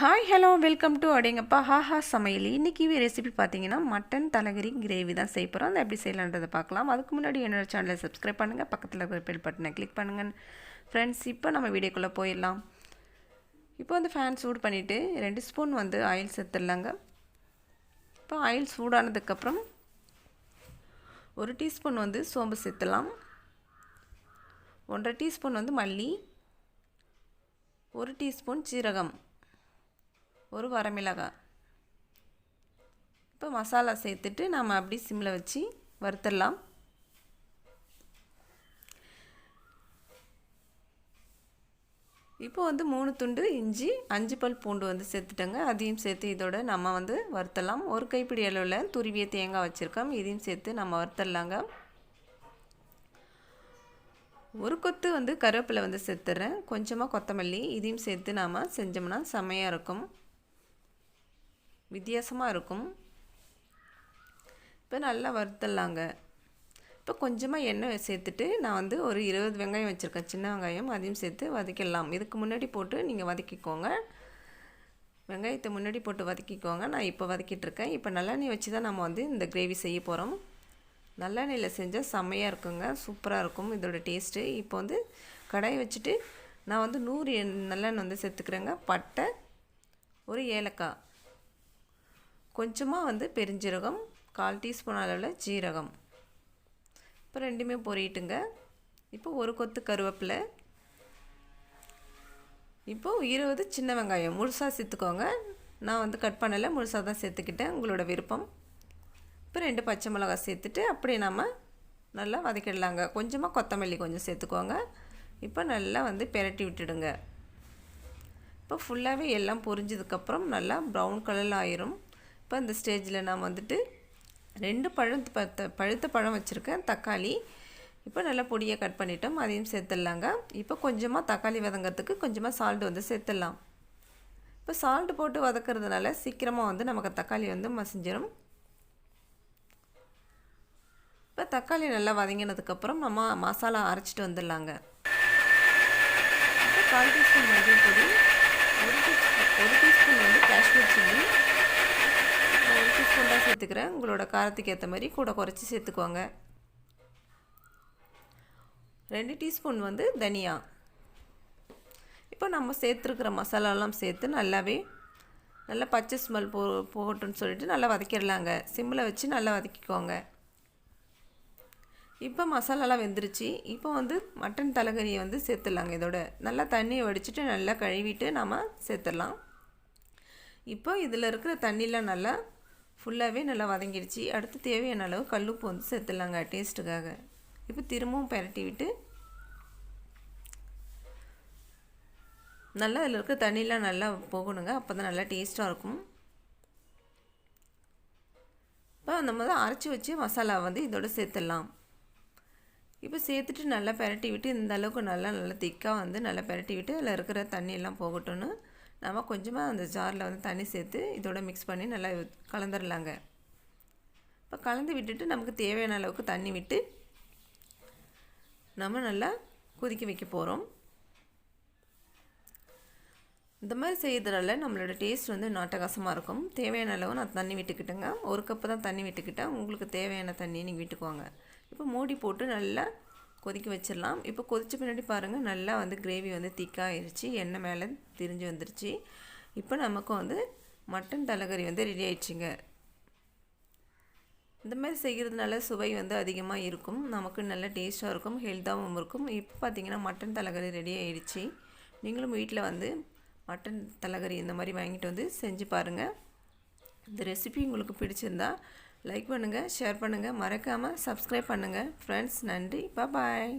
Hi hello welcome to அடேங்கப்பா ஹாஹா சமையல். இன்றைக்கி ரெசிபி பார்த்தீங்கன்னா மட்டன் தலைகறி கிரேவி தான் செய்ய போகிறோம் அதை எப்படி செய்யலான்றதை பார்க்கலாம். அதுக்கு முன்னாடி என்னோட சேனலை சப்ஸ்கிரைப் பண்ணுங்கள் பக்கத்தில் இருக்கிற பெல் பட்டனை கிளிக் பண்ணுங்கள் ஃப்ரெண்ட்ஸ் இப்போ நம்ம வீடியோக்குள்ளே போயிடலாம். இப்போ வந்து ஃபேன் சூடு பண்ணிவிட்டு ரெண்டு ஸ்பூன் வந்து ஆயில் சேர்த்துடலாங்க. இப்போ ஆயில் சூடானதுக்கப்புறம் ஒரு டீஸ்பூன் வந்து சோம்பு சேர்த்துலாம் ஒன்றரை டீஸ்பூன் வந்து மல்லி. ஒரு டீஸ்பூன் சீரகம். ஒரு வரமிளகாய் இப்போ மசாலா சேர்த்துட்டு நாம் அப்படி சிம்மில் வச்சு வறுத்துடலாம். இப்போ வந்து மூணு துண்டு இஞ்சி அஞ்சு பல் பூண்டு வந்து சேர்த்துட்டேங்க. அதையும் சேர்த்து இதோட நம்ம வந்து வறுத்தலாம் ஒரு கைப்பிடி அளவில் துருவிய தேங்காய் வச்சுருக்கோம். இதையும் சேர்த்து நம்ம வறுத்தடலாங்க. ஒரு கொத்து வந்து கருவேப்பிலை வந்து சேர்த்துறேன் கொஞ்சமாக கொத்தமல்லி இதையும் சேர்த்து நாம் செஞ்சோம்னா செம்மையாக இருக்கும். வித்தியாசமாக இருக்கும். இப்போ நல்லா வறுத்தலாங்க. இப்போ கொஞ்சமாக எண்ணெய் சேர்த்துட்டு நான் வந்து ஒரு இருபது வெங்காயம் வச்சுருக்கேன். சின்ன வெங்காயம் அதையும் சேர்த்து வதக்கிடலாம். இதுக்கு முன்னாடி போட்டு நீங்கள் வதக்கிக்கோங்க. வெங்காயத்தை முன்னாடி போட்டு வதக்கிக்கோங்க. நான் இப்போ வதக்கிட்டுருக்கேன் இப்போ நல்லெண்ணெய் வச்சு தான் நம்ம வந்து இந்த கிரேவி செய்ய போகிறோம் நல்லெண்ணெயில் செஞ்சால் செம்மையாக இருக்குங்க. சூப்பராக இருக்கும் இதோட டேஸ்ட்டு இப்போ வந்து கடாயை வச்சுட்டு நான் வந்து நூறு நல்லெண்ணெய் வந்து சேர்த்துக்கிறேங்க. பட்டை ஒரு ஏலக்காய். கொஞ்சமாக வந்து பெருஞ்சீரகம் கால் டீஸ்பூன் அளவில் ஜீரகம். இப்போ ரெண்டுமே பொரியட்டுங்க இப்போ ஒரு கொத்து கருவேப்பிலை. இப்போது இருபது சின்ன வெங்காயம். முழுசாக சேர்த்துக்கோங்க. நான் வந்து கட் பண்ணலை. முழுசாக தான் சேர்த்துக்கிட்டேன். உங்களோட விருப்பம். இப்போ ரெண்டு பச்சை மிளகாய் சேர்த்துட்டு அப்படியே நம்ம நல்லா வதக்கிடலாங்க. கொஞ்சமாக கொத்தமல்லி கொஞ்சம் சேர்த்துக்கோங்க. இப்போ நல்லா வந்து பெரட்டி விட்டுடுங்க. இப்போ ஃபுல்லாகவே எல்லாம் பொரிஞ்சதுக்கப்புறம் நல்லா ப்ரௌன் கலரில் ஆயிரும். இப்போ இந்த ஸ்டேஜில் நான் வந்துட்டு ரெண்டு பழம் பத்த பழுத்த பழம் வச்சுருக்கேன் தக்காளி. இப்போ நல்லா பொடியை கட் பண்ணிட்டோம் அதையும் சேர்த்துடலாங்க. இப்போ கொஞ்சமாக தக்காளி வதங்கிறதுக்கு கொஞ்சமாக சால்ட் வந்து சேர்த்துடலாம். இப்போ சால்ட் போட்டு வதக்கிறதுனால சீக்கிரமாக வந்து நமக்கு தக்காளி வந்து மசிஞ்சிடும் இப்போ தக்காளி நல்லா வதங்கினதுக்கப்புறம் நம்ம மசாலா அரைச்சிட்டு வந்துடலாங்க. இப்போ கால் டீஸ்பூன் மஞ்சள் பொடி ஒரு டீஸ்பூன் ஒரு டீஸ்பூன் வந்து காஷ்மீர் சில்லி ஒரு சேர்த்துக்கிறேன். உங்களோட காரத்துக்கு ஏற்ற மாதிரி கூட குறைச்சி சேர்த்துக்கோங்க. ரெண்டு டீஸ்பூன் வந்து தனியா. இப்போ நம்ம சேர்த்துருக்கிற மசாலாலாம் சேர்த்து நல்லாவே நல்லா பச்சை ஸ்மெல் போ போகட்டும்னு சொல்லிட்டு நல்லா வதக்கிடலாங்க. சிம்மில் வச்சு நல்லா வதக்கிக்கோங்க. இப்போ மசாலாலாம் வெந்துருச்சு. இப்போ வந்து மட்டன் தலைகறியை வந்து சேர்த்துடலாங்க இதோட. நல்லா தண்ணியை வடிச்சிட்டு நல்லா கழுவிட்டு நம்ம சேர்த்துடலாம். இப்போ இதில் இருக்கிற தண்ணிலாம் நல்லா ஃபுல்லாகவே நல்லா வதங்கிடுச்சு அடுத்து தேவையான அளவு கல்லுப்பு வந்து சேர்த்துலாங்க டேஸ்ட்டுக்காக இப்போ திரும்பவும் பரட்டி விட்டு நல்லா அதில் இருக்க தண்ணியெலாம் நல்லா போகணுங்க. அப்போ தான் நல்லா டேஸ்ட்டாக இருக்கும். இப்போ நம்ம தான் அரைச்சி வச்சு மசாலா வந்து இதோட சேர்த்துடலாம். இப்போ சேர்த்துட்டு நல்லா பரட்டி விட்டு இந்த அளவுக்கு நல்லா நல்லா திக்காக வந்து நல்லா பரட்டி விட்டு அதில் இருக்கிற தண்ணியெல்லாம் போகட்டும்னு நாம் கொஞ்சமாக அந்த ஜாரில் வந்து தண்ணி சேர்த்து இதோட மிக்ஸ் பண்ணி நல்லா கலந்துடலாங்க இப்போ கலந்து விட்டுட்டு நமக்கு தேவையான அளவுக்கு தண்ணி விட்டு நம்ம நல்லா கொதிக்க வைக்க போகிறோம் இந்த மாதிரி செய்கிறதுனால நம்மளோட டேஸ்ட் வந்து நாட்டகாசமாக இருக்கும். தேவையான அளவு நான் தண்ணி விட்டுக்கிட்டேங்க. ஒரு கப்பு தான் தண்ணி விட்டுக்கிட்டேன். உங்களுக்கு தேவையான தண்ணியை நீங்கள் விட்டுக்குவாங்க இப்போ மூடி போட்டு நல்லா கொதிக்க வச்சிடலாம். இப்போ கொதித்த பின்னாடி பாருங்கள் நல்லா வந்து கிரேவி வந்து திக்காகிடுச்சு எண்ணெய் மேலே திரிஞ்சு வந்துருச்சு. இப்போ நமக்கு வந்து மட்டன் தலைகறி வந்து ரெடி ஆயிடுச்சுங்க. இந்த மாதிரி செய்கிறதுனால சுவை வந்து அதிகமாக இருக்கும். நமக்கு நல்ல டேஸ்ட்டாக இருக்கும் ஹெல்த்தாகவும் இருக்கும். இப்போ பார்த்திங்கன்னா மட்டன் தலைகறி ரெடி ஆயிடுச்சு. நீங்களும் வீட்டில் வந்து மட்டன் தலைகறி இந்த மாதிரி வாங்கிட்டு வந்து செஞ்சு பாருங்கள் இந்த ரெசிபி உங்களுக்கு பிடிச்சிருந்தா லைக் பண்ணுங்கள் ஷேர் பண்ணுங்கள் மறக்காமல் சப்ஸ்கிரைப் பண்ணுங்கள் ஃப்ரெண்ட்ஸ் நன்றி. பாய்